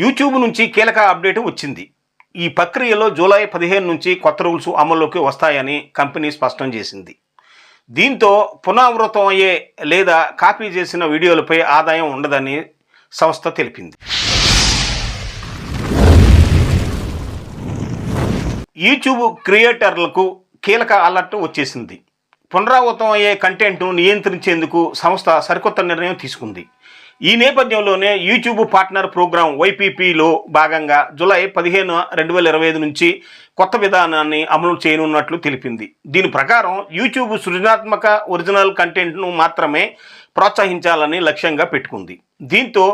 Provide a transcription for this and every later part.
YouTube నుంచి కీలక update వచ్చింది. ఈ ప్రక్రియలో జూలై పదిహేను నుంచి కొత్త రూల్స్ అమల్లోకి వస్తాయని కంపెనీ స్పష్టం చేసింది. దీంతో పునరావృతం అయ్యే లేదా కాపీ చేసిన వీడియోలపై ఆదాయం ఉండదని సంస్థ తెలిపింది. యూట్యూబ్ క్రియేటర్లకు కీలక అలర్ట్ వచ్చేసింది. పునరావృతం అయ్యే కంటెంట్ను నియంత్రించేందుకు సంస్థ సరికొత్త నిర్ణయం తీసుకుంది. ఈ నేపథ్యంలోనే యూట్యూబ్ పార్ట్నర్ ప్రోగ్రాం వైపీపీలో భాగంగా జులై పదిహేను రెండు వేల ఇరవై ఐదు నుంచి కొత్త విధానాన్ని అమలు చేయనున్నట్లు తెలిపింది. దీని ప్రకారం యూట్యూబ్ సృజనాత్మక ఒరిజినల్ కంటెంట్ను మాత్రమే ప్రోత్సహించాలని లక్ష్యంగా పెట్టుకుంది. దీంతో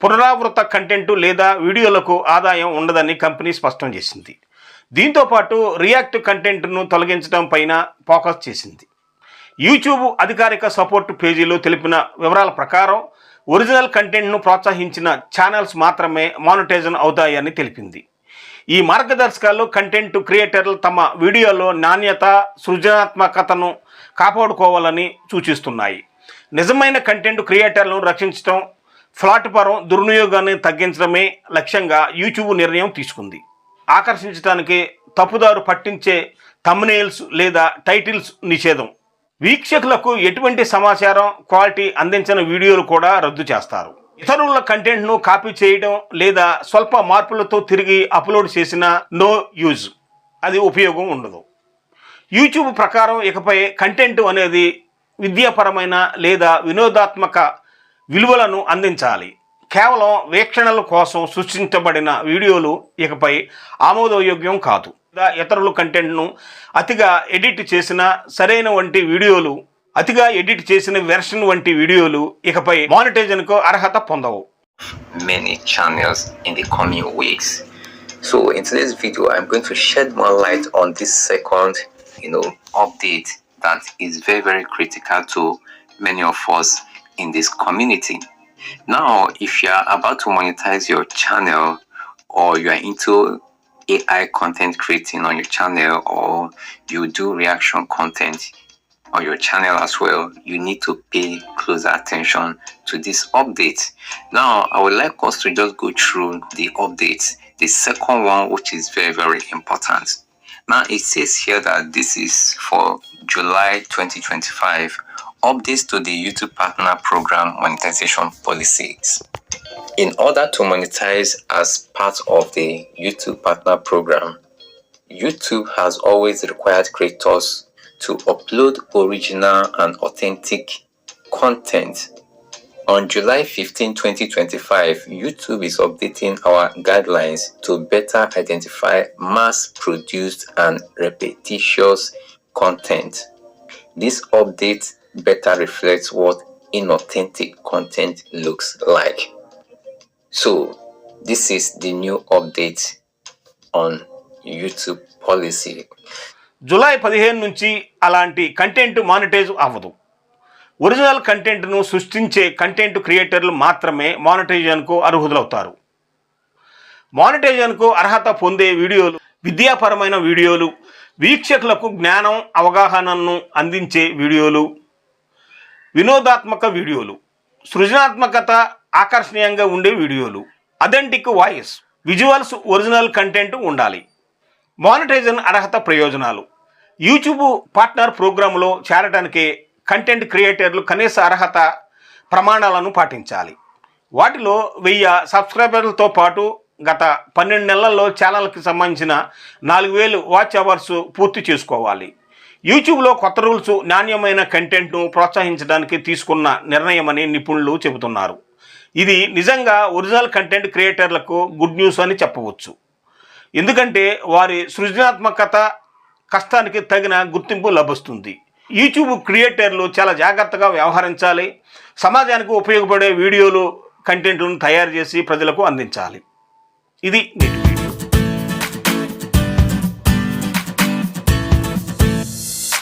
పునరావృత కంటెంట్ లేదా వీడియోలకు ఆదాయం ఉండదని కంపెనీ స్పష్టం చేసింది. దీంతో పాటు రియాక్ట్ కంటెంట్ను తొలగించడం పైన ఫోకస్ చేసింది. యూట్యూబ్ అధికారిక సపోర్ట్ పేజీలో తెలిపిన వివరాల ప్రకారం ఒరిజినల్ కంటెంట్ను ప్రోత్సహించిన ఛానల్స్ మాత్రమే మానిటైజన్ అవుతాయని తెలిపింది. ఈ మార్గదర్శకాలు కంటెంట్ క్రియేటర్లు తమ వీడియోలో నాణ్యత సృజనాత్మకతను కాపాడుకోవాలని సూచిస్తున్నాయి. నిజమైన కంటెంట్ క్రియేటర్లను రక్షించడం ప్లాట్ఫారం దుర్వినియోగాన్ని తగ్గించడమే లక్ష్యంగా యూట్యూబ్ నిర్ణయం తీసుకుంది. ఆకర్షించడానికి తప్పుదారు పట్టించే తమ్నేల్స్ లేదా టైటిల్స్ నిషేధం. వీక్షకులకు ఎటువంటి సమాచారం క్వాలిటీ అందించిన వీడియోలు కూడా రద్దు చేస్తారు. ఇతరుల కంటెంట్ను కాపీ చేయడం లేదా స్వల్ప మార్పులతో తిరిగి అప్లోడ్ చేసిన నో యూజ్. అది ఉపయోగం ఉండదు. యూట్యూబ్ ప్రకారం ఇకపై కంటెంట్ అనేది విద్యాపరమైన లేదా వినోదాత్మక విలువలను అందించాలి. కేవలం వీక్షణల కోసం సృష్టించబడిన వీడియోలు ఇకపై ఆమోదయోగ్యం కాదు. ఇతరుల కంటెంట్ను అతిగా ఎడిట్ చేసిన సరైన వంటి వీడియోలు అతిగా ఎడిట్ చేసిన వెర్షన్ వంటి వీడియోలు ఇకపై మానిటైజన్కు అర్హత పొందవు many channels in the coming weeks. So in today's video, I'm going to shed more light on this second, you know, update that is very, very critical to many of us in this community. Now, if you are about to monetize your channel or you are into AI content creating on your channel or you do reaction content on your channel as well, you need to pay closer attention to this update. Now, I would like us to just go through the updates. The second one, which is very, very important. Now, it says here that this is for July 2025 updates to the YouTube Partner Program monetization policies. In order to monetize as part of the YouTube Partner Program, YouTube has always required creators to upload original and authentic content. On July 15, 2025, YouTube is updating our guidelines to better identify mass produced and repetitious content. This update better reflects what inauthentic content looks like. So, this is the new update on YouTube policy. July పదిహేను నుంచి అలాంటి content monetise అవ్వదు original కంటెంట్ను సృష్టించే content క్రియేటర్లు మాత్రమే మానిటైజన్కు అర్హులవుతారు మానిటైజన్కు అర్హత పొందే వీడియోలు విద్యాపరమైన వీడియోలు వీక్షకులకు జ్ఞానం అవగాహనను అందించే వీడియోలు వినోదాత్మక వీడియోలు సృజనాత్మకత ఆకర్షణీయంగా ఉండే వీడియోలు authentic voice visuals original content ఉండాలి. మానిటైజన్ అర్హత ప్రయోజనాలు. యూట్యూబ్ పార్ట్నర్ ప్రోగ్రాంలో చేరడానికి కంటెంట్ క్రియేటర్లు కనీస అర్హత ప్రమాణాలను పాటించాలి. వాటిలో వెయ్యి సబ్స్క్రైబర్లతో పాటు గత పన్నెండు నెలల్లో ఛానల్కి సంబంధించిన నాలుగు వేలు వాచ్ అవర్స్ పూర్తి చేసుకోవాలి. యూట్యూబ్లో కొత్త రూల్స్ నాణ్యమైన కంటెంట్ను ప్రోత్సహించడానికి తీసుకున్న నిర్ణయమని నిపుణులు చెబుతున్నారు. ఇది నిజంగా ఒరిజినల్ కంటెంట్ క్రియేటర్లకు గుడ్ న్యూస్ అని చెప్పవచ్చు. ఎందుకంటే వారి సృజనాత్మకత కష్టానికి తగిన గుర్తింపు లభిస్తుంది. యూట్యూబ్ క్రియేటర్లు చాలా జాగ్రత్తగా వ్యవహరించాలి. సమాజానికి ఉపయోగపడే వీడియోలు కంటెంట్లను తయారు చేసి ప్రజలకు అందించాలి. ఇది నేటి